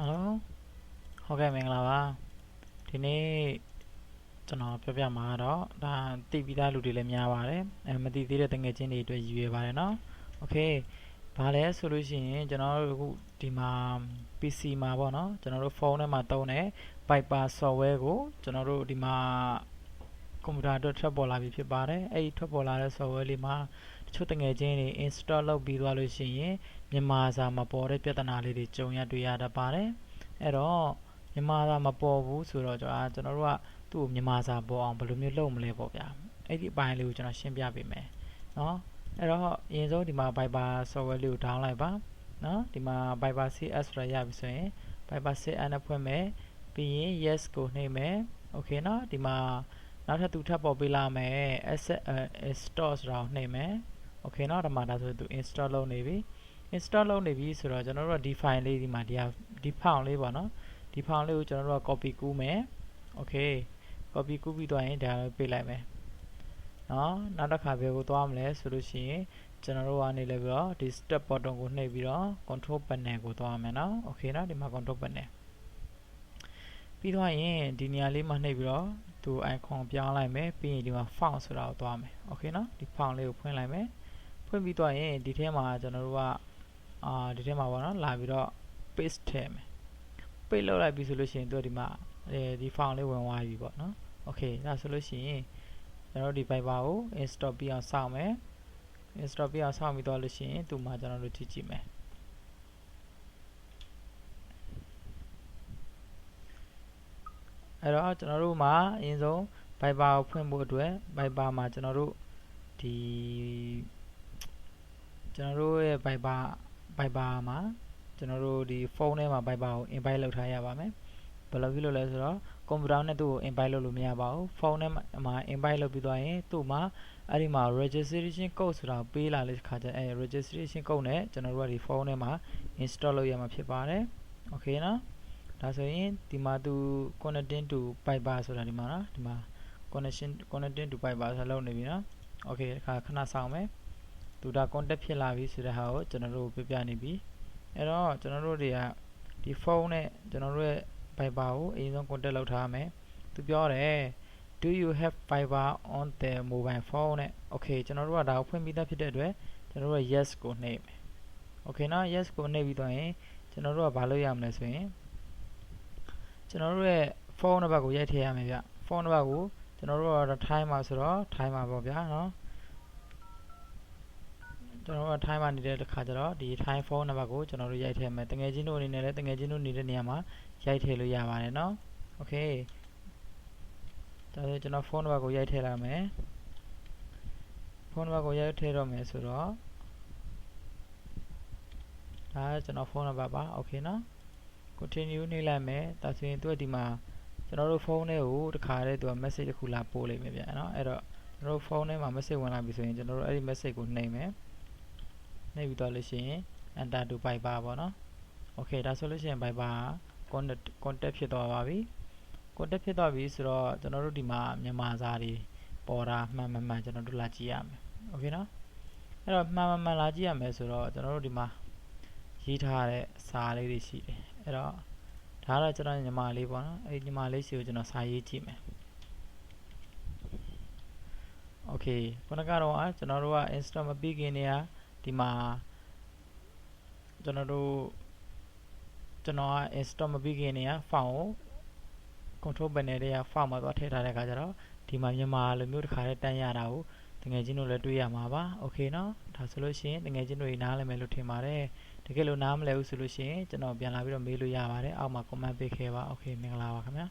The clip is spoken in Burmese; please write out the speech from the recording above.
ဟယ်လိုဟုတ်ကဲ့မင်္ဂလာပါဒီနေ့ကျွန်တော်ပြောပြမှာတော့ဒါသိပြီးသားလူတွေလည်းများပါတယ်အဲမသိသေးတဲ့တငယ်ချင်းတွေအတွက်ရည်ရွယ်ပါတယ်เนาะโอเคဘာလဲဆိုလို့ရှိရင်ကျွန်တော်တို့အခုဒီမှာ PC မှာပေါ့เนาะကျွန်တော်တို့ဖုန်းထဲမှာသုံးတဲ့ Viper software ကိုကျွန်တော်တို့ဒီမှာကွန်ပျူတာအတွက်ထွက်ပေါ်လာပြီဖြစ်ပါတယ်အဲ့ဒီထွက်ပေါ်လာတဲ့ software လေးမှာတ ချို့တငယ်ချင်းတွေ install လုပ်ပြီးသွားလို့ရှိရင်မြန်မာစာမပေါ်တဲ့ပြဿနာလေးတွေကြုံရတွေ့ရတတ်ပါတယ်အဲ့တော့မြန်မာစာမပေါ်ဘူးဆိုတော့ကျွန်တော်ကျွန်တော်တို့ကသူ့ကိုမြန်မာစာပေါ်အောင်ဘယ်လိုမျိုးလုပ်မလဲပေါ့ဗျာအဲ့ဒီအပိုင်းလေးကိုကျွန်တော်ရှင်းပြပေးမယ်เนาะအဲ့တော့အရင်ဆုံးဒီမှာ Viber software လေးကို down လိုက်ပါเนาะဒီမှာ Viber CS ဆိုတာရပြီဆိုရင် Viber CS နဲ့ဖွင့်မယ်ပြီးရင် yes ကိုနှိပ်မယ်โอเคเนาะဒီမှာနောက်ထပ်သူထပ်ပေါ်ပေးလာမယ် asset install ဆိုတာကိုနှိပ်မယ် โอเคเนาะဒီမှာဒါဆိုသူ install လုပ်နေပြီ install လုပ်နေပြီဆိုတော့ကျွန်တော်တို့ကဒီ file လေးဒီမှာဒီဟာဒီ file လေးပေါ့နော်ဒီ file လေးကိုကျွန်တော်တို့က copy ကူးမယ် okay copy ကူးပြီးသွားရင်ဒါလေးပေးလိုက်မယ်နော်နောက်တစ်ခါဘယ်ကိုသွားမလဲဆိုလို့ရှိရင်ကျွန်တော်တို့ကနေလည်းပြီးတော့ဒီ step button ကိုနှိပ်ပြီးတော့ control panel ကိုသွားမယ်နော် okay နော်ဒီမှာ control panel ပြီးသွားရင်ဒီနေရာလေးမှာနှိပ်ပြီးတော့သူ icon ပြောင်းလိုက်မယ်ပြီးရင်ဒီမှာ font ဆိုတာကိုသွားမယ် okay နော်ဒီ font လေးကိုဖွင့်လိုက်မယ် ဖွင့်ပြီးသွားရင်ဒီထဲမှာကျွန်တော်တို့ကအာဒီထဲမှာပေါ့နော်လာပြီးတော့ paste ထည့်မယ် paste လုပ်လိုက်ပြီဆိုလို့ရှိရင်သူကဒီမှာအဲဒီ file လေးဝင်သွားပြီပေါ့နော် okay ဒါဆိုလို့ရှိရင်ကျွန်တော်တို့ဒီ Viber ကို install ပြီးအောင်စောင့်မယ် install ပြီးအောင်စောင့်ပြီးတော့လို့ရှိရင်သူ့မှာကျွန်တော်တို့ကြည့်ကြည့်မယ်အဲ့တော့ကျွန်တော်တို့မှာအရင်ဆုံး Viber ကိုဖွင့်ဖို့အတွက် Viber မှာကျွန်တော်တို့ဒီ ကျွန်တော်တို့ရဲ့ Viber Viber မှာကျွန်တော်တို့ဒီဖုန်းထဲမှာ Viber ကို invite လုပ်ထားရပါမယ်ဘယ်လိုဖြစ်လို့လဲဆိုတော့ကွန်ပျူတာနဲ့သူ့ကို invite လုပ်လို့မရပါဘူးဖုန်းထဲမှာ invite လုပ်ပြီးသွားရင်သူ့မှာအဲ့ဒီမှာ registration code ဆိုတာပေးလာတဲ့ခါကျအဲ registration code နဲ့ကျွန်တော်တို့ကဒီဖုန်းထဲမှာ install လုပ်ရမှာဖြစ်ပါတယ် okay နော်ဒါဆိုရင်ဒီမှာသူ connecting to Viber ဆိုတာဒီမှာနော်ဒီမှာ connection connecting to Viber ဆိုတာလုပ်နေပြီနော် okay ခါခဏဆောင်မယ် သူဒါ contact ဖြစ်လာပြီဆိုတဲ့ဟာကိုကျွန်တော်တို့ပြပြနေပြီအဲ့တော့ကျွန်တော်တို့တွေကဒီဖုန်းနဲ့ကျွန်တော်တို့ရဲ့ Viber ကိုအရင်ဆုံး contact လုပ်ထားမယ်သူပြောတယ် do you have Viber on the mobile phone နဲ့ okay ကျွန်တော်တို့ကဒါကိုဖွင့်ပြီးသားဖြစ်တဲ့အတွက်ကျွန်တော်တို့က yes ကိုနှိပ်မယ် okay နော် yes ကိုနှိပ်ပြီးတော့ရင်ကျွန်တော်တို့ကဘာလုပ်ရမလဲဆိုရင်ကျွန်တော်တို့ရဲ့ဖုန်းနံပါတ်ကိုရိုက်ထည့်ရမယ်ဗျဖုန်းနံပါတ်ကိုကျွန်တော်တို့ကတော့ time မှာဆိုတော့ time မှာပေါ့ဗျာနော် ကျွန်တော်တို့ time မှာနေတဲ့တစ်ခါကျတော့ဒီ time phone နံပါတ်ကိုကျွန်တော်တို့ရိုက်ထည့်မယ်တငယ်ချင်းတို့အနေနဲ့လည်းတငယ်ချင်းတို့နေတဲ့နေရာမှာရိုက်ထည့်လို့ရပါတယ်နော် okay ဒါဆိုကျွန်တော်ဖုန်းနံပါတ်ကိုရိုက်ထည့်လာမယ်ဖုန်းနံပါတ်ကိုရိုက်ထည့်တော့မယ်ဆိုတော့ဒါကျွန်တော်ဖုန်းနံပါတ်ပါ okay နော် continue နှိပ်လိုက်မယ်ဒါဆိုရင်သူကဒီမှာကျွန်တော်တို့ဖုန်းထဲကိုတခါတည်းသူက message တစ်ခုလာပို့လိုက်မယ်ဗျာနော်အဲ့တော့ကျွန်တော်တို့ဖုန်းထဲမှာ message ဝင်လာပြီဆိုရင်ကျွန်တော်တို့အဲ့ဒီ message ကိုနှိပ်မယ် နှိပ်ပြီးတော့လို့ရှိရင် enter to viber ပေါ့နော် okay ဒါဆိုလို့ရှိရင် viber contact contact ဖြစ်သွားပါပြီ contact ဖြစ်သွားပြီဆိုတော့ကျွန်တော်တို့ဒီမှာမြန်မာစာတွေပေါ်တာမှန်မှန်မှန်ကျွန်တော်တို့လာကြည့်ရမယ် okay နော်အဲ့တော့မှန်မှန်မှန်လာကြည့်ရမယ်ဆိုတော့ကျွန်တော်တို့ဒီမှာရေးထားတဲ့စာလေးတွေရှိတယ်အဲ့တော့ဒါကတော့ကျွန်တော်ညီမလေးပေါ့နော်အဲ့ဒီညီမလေးစီကိုကျွန်တော်စာရေးကြည့်မယ် okay ခုနကတော့ကျွန်တော်တို့က install မပြီးခင်နေရာ ဒီမှာကျွန်တော်တို့ကျွန်တော်က install မပြီးခင်နေရ file ကို control panel တွေက file မှာသွားထည့်ထားတဲ့အခါကျတော့ဒီမှာမြန်မာလိုမျိုးတစ်ခါတည်းတန်းရတာကိုတကယ်ချင်းတို့လည်းတွေ့ရမှာပါโอเคเนาะဒါဆိုလို့ရှိရင်တကယ်ချင်းတို့နားလည်မယ်လို့ထင်ပါတယ်တကယ်လို့နားမလည်ဘူးဆိုလို့ရှိရင်ကျွန်တော်ပြန်လာပြီးတော့မေးလို့ရပါတယ်အောက်မှာ comment ပေးခဲ့ပါโอเคမင်္ဂလာပါခင်ဗျာ